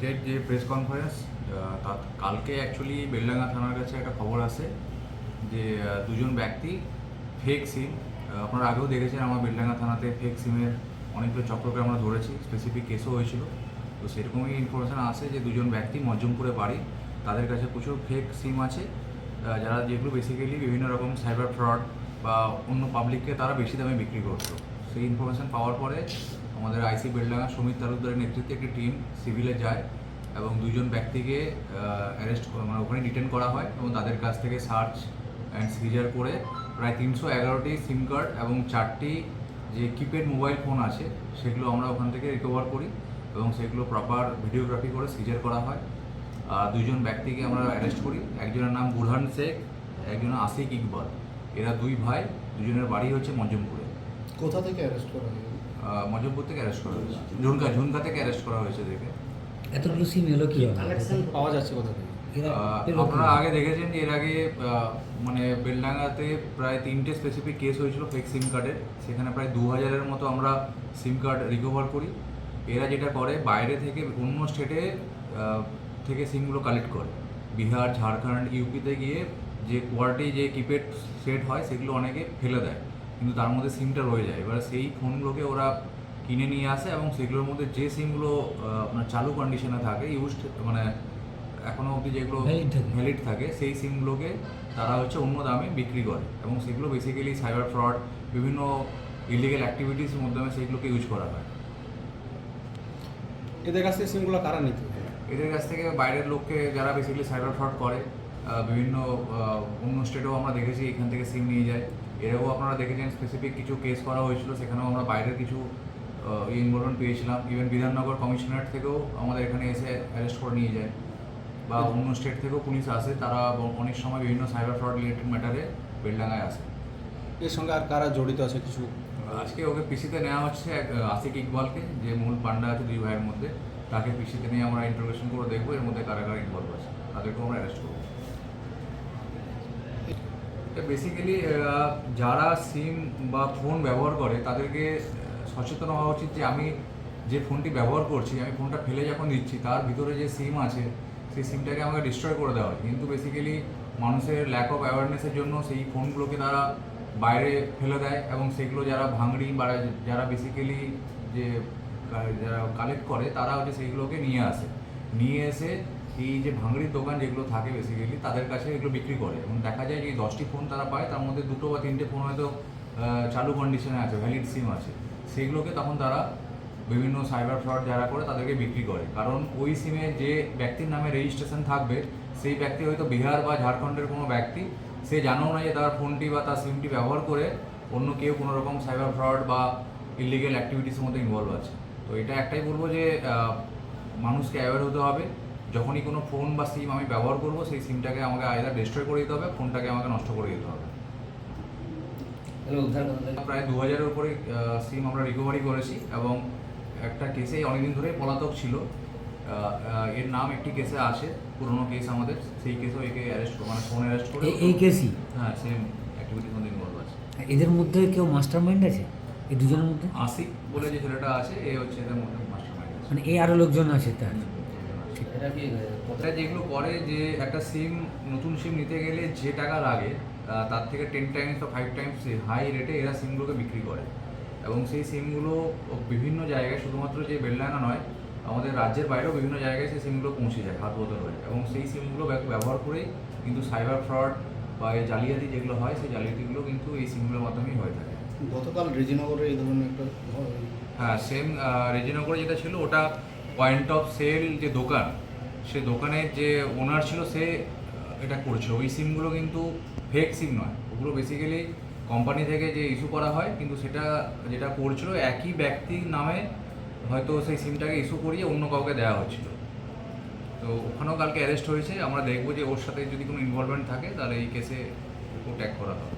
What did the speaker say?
আজকের যে press conference তা কালকে অ্যাকচুয়ালি বেলডাঙ্গা থানার কাছে একটা খবর আসে যে দুজন ব্যক্তি ফেক সিম আপনারা আগেও দেখেছেন আমার বেলডাঙ্গা থানাতে ফেক সিমের অনেকগুলো চক্রকে আমরা ধরেছি স্পেসিফিক কেসও হয়েছিল। তো সেরকমই ইনফরমেশান আসে যে, দুজন ব্যক্তি মজ্জমপুরে বাড়ি, তাদের কাছে প্রচুর ফেক সিম আছে। যারা যেগুলো বেসিক্যালি বিভিন্ন রকম সাইবার ফ্রড বা অন্য পাবলিককে তারা বেশি দামে বিক্রি করতো। সেই ইনফরমেশন পাওয়ার পরে আমাদের আইসি বেলডাঙ্গা সুমিত তালুকদারের নেতৃত্বে একটি টিম সিভিলে যায় এবং দুজন ব্যক্তিকে অ্যারেস্ট মানে ওখানে ডিটেন করা হয় এবং তাদের কাছ থেকে সার্চ অ্যান্ড সিজার করে প্রায় তিনশো এগারোটি সিম কার্ড এবং চারটি যে কিপ্যাড মোবাইল ফোন আছে, সেগুলো আমরা ওখান থেকে রিকভার করি এবং সেগুলো প্রপার ভিডিওগ্রাফি করে সিজার করা হয়। আর দুজন ব্যক্তিকে আমরা অ্যারেস্ট করি। একজনের নাম বুরহান শেখ একজন আসিক ইকবাল। এরা দুই ভাই, দুজনের বাড়ি হচ্ছে মজমপুরে কোথা থেকে অ্যারেস্ট করা হয়েছে? আহ, মজমপুর থেকে অ্যারেস্ট করা হয়েছে। ঝুনকা ঝুনকা থেকে অ্যারেস্ট করা হয়েছে দেখে। এতগুলো সিম এলো কি কালেকশন পাওয়া যাচ্ছে কোথা থেকে? আপনারা আগে দেখেছেন যে এর আগে মানে বেলডাঙ্গাতে প্রায় তিনটে স্পেসিফিক কেস হয়েছিল ফেক সিম কার্ডের সেখানে প্রায় দু হাজারের মতো আমরা সিম কার্ড রিকভার করি। এরা যেটা করে বাইরে থেকে অন্য স্টেটে থেকে সিমগুলো কালেক্ট করে। বিহার ঝাড়খণ্ড ইউপিতে গিয়ে যে কোয়ালিটি যে কিপ্যাড সেট হয় সেগুলো অনেকে ফেলে দেয়। কিন্তু তার মধ্যে সিমটা রয়ে যায়। এবার সেই ফোনগুলোকে ওরা কিনে নিয়ে আসে এবং সেগুলোর মধ্যে যে সিমগুলো আপনার চালু কন্ডিশনে থাকে ইউজড মানে এখনও অবধি যেগুলো ভ্যালিড থাকে। সেই সিমগুলোকে তারা হচ্ছে অন্য দামে বিক্রি করে এবং সেগুলো বেসিক্যালি সাইবার ফ্রড বিভিন্ন ইলিগেল অ্যাক্টিভিটিসের মাধ্যমে সেগুলোকে ইউজ করা হয়। এদের কাছ থেকে সিমগুলো কারা নিতে? এদের কাছ থেকে বাইরের লোককে যারা বেসিক্যালি সাইবার ফ্রড করে বিভিন্ন অন্য স্টেটেও আমরা দেখেছি এখান থেকে সিম নিয়ে যায়। এরাও আপনারা দেখেছেন স্পেসিফিক কিছু কেস করা হয়েছিল সেখানেও আমরা বাইরের কিছু ইনভলভমেন্ট পেয়েছিলাম। ইভেন বিধাননগর কমিশনারেট থেকেও আমাদের এখানে এসে অ্যারেস্ট করে নিয়ে যায়। বা অন্য স্টেট থেকেও পুলিশ আসে তারা অনেক সময় বিভিন্ন সাইবার ফ্রড রিলেটেড ম্যাটারে বেলডাঙ্গায় আসে। এর সঙ্গে আর কারা জড়িত আছে কিছু? আজকে ওকে পিসিতে নেওয়া হচ্ছে এক আসিক ইকবালকে যে মূল পান্ডা আছে দুই ভাইয়ের মধ্যে। তাকে পিসিতে নিয়ে আমরা ইন্টারোগেশন করে দেখব এর মধ্যে কারা কারা ইনভলভ আছে। তাদেরকেও আমরা অ্যারেস্ট করব। বেসিক্যালি যারা সিম বা ফোন ব্যবহার করে, তাদেরকে সচেতন হওয়া উচিত যে আমি যে ফোনটি ব্যবহার করছি, আমি ফোনটা ফেলে যখন দিচ্ছি, তার ভিতরে যে সিম আছে, সেই সিমটাকে আমাকে ডিস্ট্রয় করে দেওয়া হয়। কিন্তু বেসিক্যালি মানুষের ল্যাক অফ অ্যাওয়ারনেসের জন্য সেই ফোনগুলোকে তারা বাইরে ফেলে দেয় এবং সেগুলো যারা ভাঙড়ি বা যারা বেসিক্যালি যে যারা কালেক্ট করে, তারা হচ্ছে সেইগুলোকে নিয়ে আসে। নিয়ে এসে এই যে ভাঙড়ির দোকান যেগুলো থাকে বেসিক্যালি তাদের কাছে এগুলো বিক্রি করে। এবং দেখা যায় যে দশটি ফোন তারা পায়, তার মধ্যে দুটো বা তিনটে ফোন হয়তো চালু কন্ডিশনে আছে ভ্যালিড সিম আছে। সেগুলোকে তখন তারা বিভিন্ন সাইবার ফ্রড যারা করে তাদেরকে বিক্রি করে। কারণ ওই সিমে যে ব্যক্তির নামে রেজিস্ট্রেশন থাকবে, সেই ব্যক্তি হয়তো বিহার বা ঝাড়খণ্ডের কোনো ব্যক্তি, সে জানেও না যে তার ফোনটি বা তার সিমটি ব্যবহার করে অন্য কেউ কোনো রকম সাইবার ফ্রড বা ইলিগেল অ্যাক্টিভিটিসের মধ্যে ইনভলভ আছে। তো এটা একটাই বলব যে মানুষকে অ্যাওয়ার হতে হবে। যখনই কোনো ফোন বা সিম আমি ব্যবহার করব সেই সিমটাকে আমাকে আয়দা ডিস্ট্রয় করে দিতে হবে ফোনটাকে আমাকে নষ্ট করে দিতে হবে। প্রায় দু হাজারের উপরে সিম আমরা রিকভারি করেছি এবং একটা কেসে অনেকদিন ধরেই পলাতক ছিল। এর নাম একটি কেসে আসে পুরোনো কেস আমাদের। সেই কেসেও একে অ্যারেস্ট মানে ফোন অ্যারেস্ট করে এই- কেসই হ্যাঁ সেম অ্যাক্টিভিটির মধ্যে ইনভলভ আছে। এদের মধ্যে কেউ মাস্টার মাইন্ড আছে? এই দুজনের মধ্যে? আসিক বলে যে ছেলেটা আছে এ হচ্ছে এদের মধ্যে মাস্টার মাইন্ড মানে এই আরও লোকজন আছে তার। এটা যেগুলো করে যে একটা সিম নতুন সিম নিতে গেলে যে টাকা লাগে তার থেকে টেন টাইমস বা ফাইভ টাইমস হাই রেটে এরা সিমগুলোকে বিক্রি করে। এবং সেই সিমগুলো বিভিন্ন জায়গায় শুধুমাত্র যে বেলডাঙ্গা নয় আমাদের রাজ্যের বাইরেও বিভিন্ন জায়গায় সেই সিমগুলো পৌঁছে যায় হাত বদল হয়ে। এবং সেই সিমগুলো ব্যবহার করেই কিন্তু সাইবার ফ্রড বা এই জালিয়াতি যেগুলো হয় সেই জালিয়াতিগুলো কিন্তু এই সিমগুলোর মাধ্যমেই হয়ে থাকে। গতকাল রেজিনগরে এই ধরনের একটা হ্যাঁ সেম রেজিনগরে যেটা ছিল ওটা পয়েন্ট অফ সেল যে দোকান, সে দোকানের যে ওনার ছিল সে এটা করছিল ওই সিমগুলো কিন্তু ফেক সিম নয়। ওগুলো বেসিক্যালি কোম্পানি থেকে যে ইস্যু করা হয়, কিন্তু সেটা যেটা করছিল, একই ব্যক্তির নামে হয়তো সেই সিমটাকে ইস্যু করিয়ে অন্য কাউকে দেওয়া হচ্ছিল। তো ওখানেও কালকে অ্যারেস্ট হয়েছে। আমরা দেখব যে ওর সাথে যদি কোনো ইনভলভমেন্ট থাকে, তাহলে এই কেসে ওকে ট্যাগ করা হবে।